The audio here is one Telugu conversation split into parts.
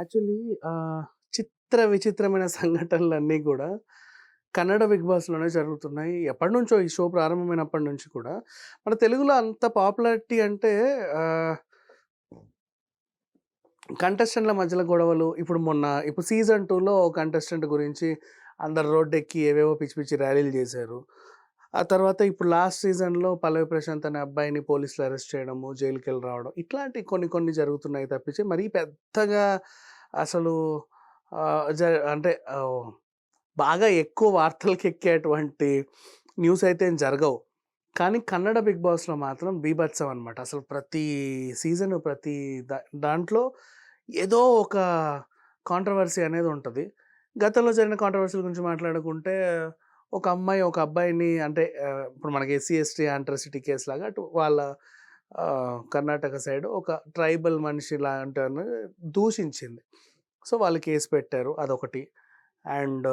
యాక్చువల్లీ చిత్ర విచిత్రమైన సంఘటనలన్నీ కూడా కన్నడ 'బిగ్ బాస్'లోనే జరుగుతున్నాయి. ఎప్పటినుంచో ఈ షో ప్రారంభమైనప్పటి నుంచి కూడా. మన తెలుగులో అంత పాపులారిటీ అంటే కంటెస్టెంట్‌ల మధ్యలో గొడవలు. ఇప్పుడు మొన్న ఇప్పుడు సీజన్ 2లో కంటెస్టెంట్ గురించి అందరు రోడ్డెక్కి ఏవేవో పిచ్చి పిచ్చి ర్యాలీలు చేశారు ఆ తర్వాత ఇప్పుడు లాస్ట్ సీజన్‌లో పల్లవి ప్రశాంత్ అనే అబ్బాయిని పోలీసులు అరెస్ట్ చేయడము, జైలుకెళ్ళి రావడం ఇట్లాంటివి కొన్ని కొన్ని జరుగుతున్నాయి తప్పించి మరీ పెద్దగా అసలు జ అంటే బాగా ఎక్కువ వార్తలకెక్కేటువంటి న్యూస్ అయితే ఏం జరగవు. కానీ కన్నడ 'బిగ్ బాస్'లో మాత్రం బీభత్సం అనమాట. అసలు ప్రతి సీజను ప్రతి దా దాంట్లో ఏదో ఒక కాంట్రవర్సీ అనేది ఉంటుంది గతంలో జరిగిన కాంట్రవర్సీల గురించి మాట్లాడుకుంటే ఒక అమ్మాయి ఒక అబ్బాయిని అంటే ఇప్పుడు మనకి ఎస్సీ, ఎస్టీ కేస్ లాగా అటు వాళ్ళ కర్ణాటక సైడ్ ఒక ట్రైబల్ మనిషి లాంటి దూషించింది. సో, వాళ్ళు కేసు పెట్టారు అదొకటి. అండ్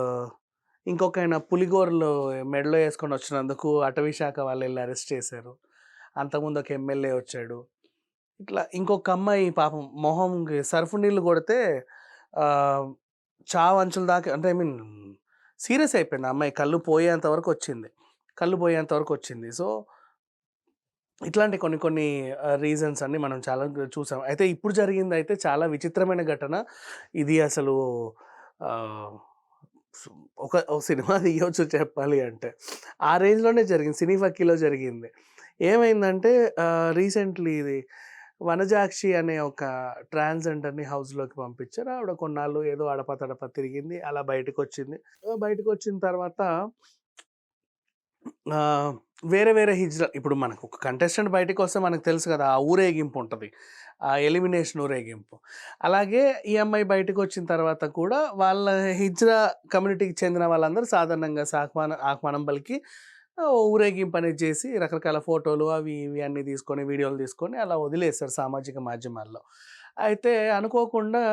ఇంకొకాయన పులిగోరలు మెడలో వేసుకొని వచ్చినందుకు అటవీ శాఖ వెళ్ళి అరెస్ట్ చేశారు. అంతకుముందు ఒక ఎమ్మెల్యే వచ్చాడు. ఇట్లా ఇంకొక అమ్మాయి పాపం మొహం సర్ఫ్ నీళ్ళు కొడితే ఆహ్, అంచుల దాకా అంటే ఐ మీన్ సీరియస్ అయిపోయింది అమ్మాయి. కళ్ళు పోయేంత వరకు వచ్చింది. కళ్ళు పోయేంత వరకు వచ్చింది. సో ఇట్లాంటి కొన్ని కొన్ని రీజన్స్ అన్నీ మనం చాలా చూసాం. అయితే ఇప్పుడు జరిగింది అయితే చాలా విచిత్రమైన ఘటన. ఇది అసలు ఒక సినిమా తీయవచ్చు చెప్పాలి అంటే. ఆ రేంజ్‌లోనే జరిగింది. 'సినీ ఫక్కీలో' జరిగింది. ఏమైందంటే రీసెంట్‌లీ ఇది వనజాక్షి అనే ఒక ట్రాన్స్‌జెండర్‌ని హౌస్‌లోకి పంపించారు. ఆవిడ కొన్నాళ్ళు ఏదో అడపతడప తిరిగింది. అలా బయటకొచ్చింది. బయటకు బయటకొచ్చిన తర్వాత వేరే వేరే హిజ్రా ఇప్పుడు మనకు ఒక కంటెస్టెంట్ బయటికొస్తే మనకు తెలుసు కదా! ఆ ఊరేగింపు ఉంటుంది ఆ ఎలిమినేషన్ ఊరేగింపు. అలాగే ఈ అమ్మాయి బయటకొచ్చిన తర్వాత కూడా వాళ్ళ హిజ్రా కమ్యూనిటీకి చెందిన వాళ్ళందరూ సాధారణంగా సాహ్వాన ఆహ్వానం పలికి ఊరేగింపు అనేది చేసి రకరకాల ఫోటోలు అవి ఇవి అన్నీ తీసుకొని వీడియోలు తీసుకొని అలా వదిలేస్తారు సామాజిక మాధ్యమాల్లో. అయితే అనుకోకుండా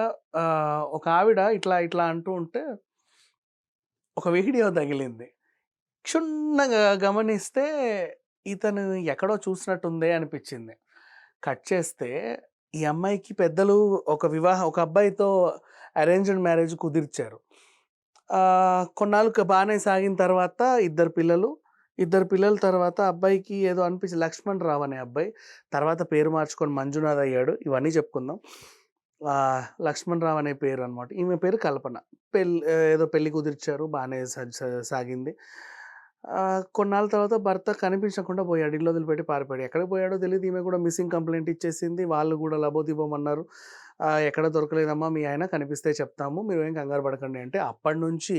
ఒక ఆవిడ ఇట్లా ఇట్లా అంటూ ఉంటే ఒక వీడియో తగిలింది. క్షుణ్ణంగా గమనిస్తే ఇతను ఎక్కడో చూసినట్టుందే అనిపించింది కట్ చేస్తే ఈ అమ్మాయికి పెద్దలు ఒక వివాహం ఒక అబ్బాయితో అరేంజ్డ్ మ్యారేజ్ కుదిర్చారు. కొన్నాళ్ళు బాగానే సాగిన తర్వాత ఇద్దరు పిల్లలు. ఇద్దరు పిల్లల తర్వాత అబ్బాయికి ఏదో అనిపించి లక్ష్మణ్ రావు అనే అబ్బాయి. తర్వాత పేరు మార్చుకొని మంజునాథ్ అయ్యాడు. ఇవన్నీ చెప్పుకుందాం. లక్ష్మణ్ రావు అనే పేరు అనమాట. ఈమె పేరు కల్పన. పెళ్ళి ఏదో పెళ్ళి కుదిర్చారు. బాగానే సాగింది. కొన్నాళ్ళ తర్వాత భర్త కనిపించకుండా పోయాడు. ఇల్లు వదిలిపెట్టి పారిపోయాడు. ఎక్కడికి పోయాడో తెలియదు ఈమె కూడా మిస్సింగ్ కంప్లైంట్ ఇచ్చేసింది. వాళ్ళు కూడా లబోదిబోమన్నారు. ఎక్కడ దొరకలేదమ్మా మీ ఆయన కనిపిస్తే చెప్తాము. మీరు ఏం కంగారు పడకండి అంటే అప్పటినుంచి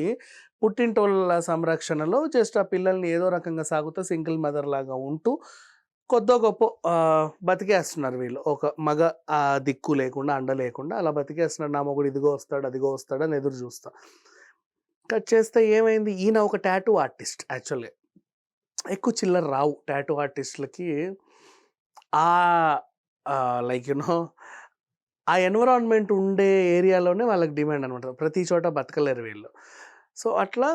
పుట్టింటోళ్ళ సంరక్షణలో జస్ట్ ఆ పిల్లల్ని ఏదో రకంగా సాగుతూ సింగిల్ మదర్ లాగా ఉంటూ కొద్దో గొప్ప బతికేస్తున్నారు వీళ్ళు. ఒక మగ దిక్కు లేకుండా, అండ లేకుండా అలా బతికేస్తున్నారు. నా మొగుడు ఇదిగో వస్తాడు, అదిగో వస్తాడు అని ఎదురు చూస్తా. కట్ చేస్తే ఏమైంది? ఈయన ఒక టాటూ ఆర్టిస్ట్ యాక్చువల్‌గా. ఎక్కువ చిల్లర రావు టాటూ ఆర్టిస్ట్‌లకి. Uh like you know uh environment ఉండే ఏరియాలోనే వాళ్ళకి డిమాండ్ అనమాట. ప్రతి చోట బతకలేరు వీళ్ళు. సో, అట్లా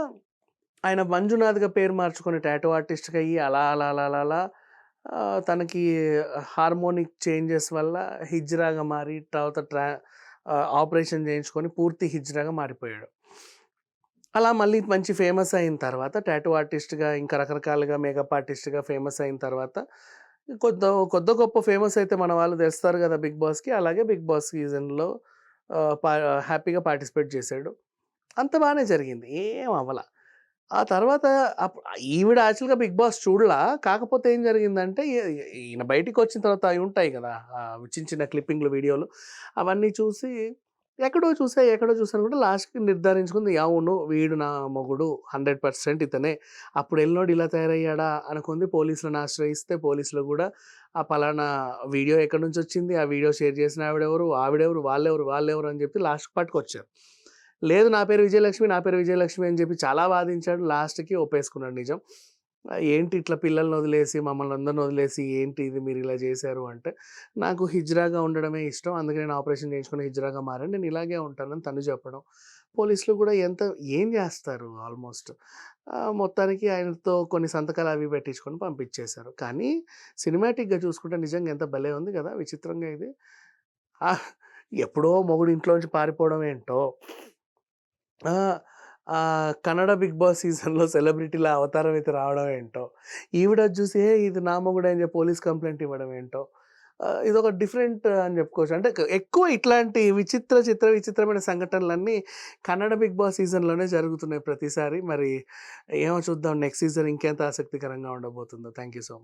ఆయన మంజునాథ్‌గా పేరు మార్చుకొని టాటూ ఆర్టిస్ట్‌గా అయ్యి అలా అలా అలా అలా అలా తనకి హార్మోనిక్ చేంజెస్ వల్ల హిజ్రాగా మారి తర్వాత ట్రా ఆపరేషన్ చేయించుకొని పూర్తి హిజ్రాగా మారిపోయాడు. అలా మళ్ళీ మంచి ఫేమస్ అయిన తర్వాత టాటూ ఆర్టిస్ట్‌గా ఇంకా రకరకాలుగా మేకప్ ఆర్టిస్ట్‌గా ఫేమస్ అయిన తర్వాత కొద్ది కొద్దో గొప్ప ఫేమస్ అయితే మన వాళ్ళు తెస్తారు కదా! 'బిగ్ బాస్‌కి' అలాగే 'బిగ్ బాస్' సీజన్‌లో పా హ్యాపీగా పార్టిసిపేట్ చేశాడు. అంత బాగానే జరిగింది. ఏం అవ్వలా ఆ తర్వాత అప్ ఈవిడ యాక్చువల్‌గా 'బిగ్ బాస్' చూడలా. కాకపోతే ఏం జరిగిందంటే ఈయన బయటికి వచ్చిన తర్వాత అవి ఉంటాయి కదా! చిన్న చిన్న క్లిప్పింగ్‌లు, వీడియోలు అవన్నీ చూసి ఎక్కడో చూసా, ఎక్కడో చూసాను కూడా లాస్ట్‌కి నిర్ధారించుకుంది. అవును వీడు నా మొగుడు 100% ఇతనే. అప్పుడు ఎళ్ళినోడు ఇలా తయారయ్యాడా అనుకుంది. పోలీసులను ఆశ్రయిస్తే పోలీసులు కూడా ఆ పలానా వీడియో ఎక్కడి నుంచి వచ్చింది ఆ వీడియో షేర్ చేసిన ఆవిడెవరు? ఆవిడెవరు? వాళ్ళెవరు? వాళ్ళెవరు? అని చెప్పి లాస్ట్‌కి పట్టుకొచ్చారు. లేదు నా పేరు విజయలక్ష్మి, నా పేరు విజయలక్ష్మి అని చెప్పి చాలా వాదించాడు. లాస్ట్‌కి ఒప్పేసుకున్నాడు నిజం. ఏంటి ఇట్లా పిల్లల్ని వదిలేసి, మమ్మల్ని అందరిని వదిలేసి ఏంటి ఇది మీరు ఇలా చేశారు అంటే, నాకు హిజ్రాగా ఉండడమే ఇష్టం. అందుకే నేను ఆపరేషన్ చేయించుకుని హిజ్రాగా మారాను. నేను ఇలాగే ఉంటానని తను చెప్పడం. పోలీసులు కూడా ఎంత ఏం చేస్తారు ఆల్మోస్ట్. మొత్తానికి ఆయనతో కొన్ని సంతకాలు అవి పెట్టించుకొని పంపించేశారు. కానీ సినిమాటిక్‌గా చూసుకుంటే నిజంగా ఎంత భలే ఉంది కదా! విచిత్రంగా ఇది. ఎప్పుడో మొగుడు ఇంట్లోంచి పారిపోవడం ఏంటో కన్నడ 'బిగ్ బాస్' సీజన్‌లో సెలబ్రిటీల అవతారం అయితే రావడం ఏంటో, ఈవిడ చూసి ఇది నా మొగుడే" అని చెప్పి పోలీస్ కంప్లైంట్ ఇవ్వడం ఏంటో, ఇదొక డిఫరెంట్ అని చెప్పుకోవచ్చు. అంటే ఎక్కువ ఇట్లాంటి విచిత్ర, చిత్ర విచిత్రమైన సంఘటనలన్నీ కన్నడ 'బిగ్ బాస్' సీజన్‌లోనే జరుగుతున్నాయి ప్రతిసారి. మరి ఏమో చూద్దాం నెక్స్ట్ సీజన్ ఇంకెంత ఆసక్తికరంగా ఉండబోతుందో. Thank you so much.